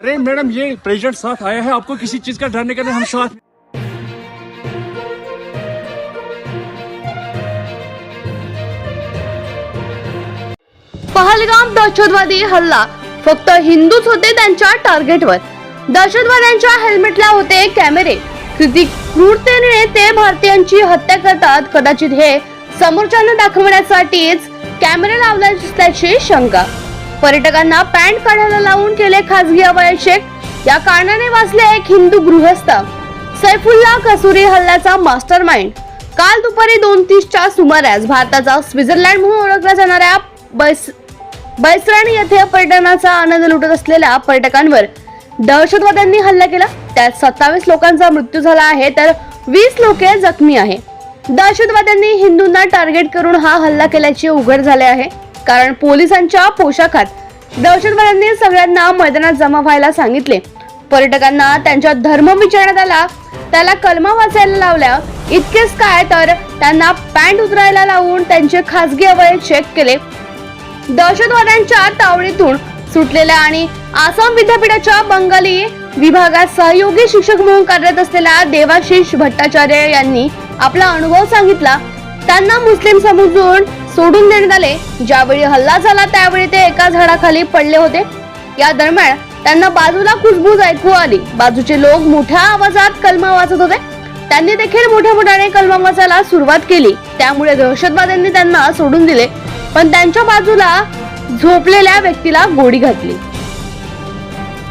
अरे मैडम ये प्रेसिडेंट साथ आया है आपको किसी चीज का डर नहीं हम साथ पहलगाम दहशतवादी हल्ला. फक्त हिंदूच होते त्यांच्या टार्गेटवर दहशतवाद्यांच्या हेल्मेटला होते कॅमेरे किती क्रूरतेने ते भारतीयांची हत्या करतात कदाचित हे समोरच्यांना दाखवण्यासाठीच कॅमेरे लावले असल्याची शंका. पर्यटकांना पॅन्ट काढायला लावून केले खासगी अवयशेक या कारणाने वाचले एक हिंदू गृहस्थ. सैफुल्ला कसुरी हल्ल्याचा मास्टर माइंड काल दुपारी दोन तीसच्या सुमारास भारताचा स्वित्झर्लंड म्हणून ओळखला जाणाऱ्या बैस बैसराणी येथे पर्यटनाचा आनंद लुटत असलेल्या पर्यटकांवर दहशतवाद्यांनी हल्ला केला. त्यात सत्तावीस लोकांचा मृत्यू झाला आहे तर वीस लोके जखमी आहे. दहशतवाद्यांनी हिंदूंना टार्गेट करून हा हल्ला केल्याचे उघड झाले आहे. कारण पोलिसांच्या पोशाखात दहशतवाद्यांनी सगळ्यांना मैदानात जमा व्हायला सांगितले. पर्यटकांना त्यांचा धर्म विचारण्यात आला. त्याला कलमा वाचायला लावल्या. इतकेच काय तर त्यांना पॅन्ट उतरायला लावून त्यांचे खासगी अवयव चेक केले. दहशतवाद्यांच्या तावडीतून सुटलेल्या आणि आसाम विद्यापीठाच्या बंगाली विभागात सहयोगी शिक्षक म्हणून कार्यरत असलेल्या देवाशिष भट्टाचार्य यांनी आपला अनुभव सांगितला. त्यांना मुस्लिम समजून सोडून देण्यात आले. ज्यावेळी हल्ला झाला त्यावेळी ते एका झाडाखाली पडले होते. या दरम्यान त्यांना बाजूला कुजबूज ऐकू आली. बाजूचे लोक मोठ्या आवाजात कलमा वाचत होते. त्यांनी देखील मोठ्या मोठ्याने कलमा वाचायला सुरुवात केली. त्यामुळे दहशतवाद्यांनी त्यांना सोडून दिले. पण त्यांच्या बाजूला झोपलेल्या व्यक्तीला गोडी घातली.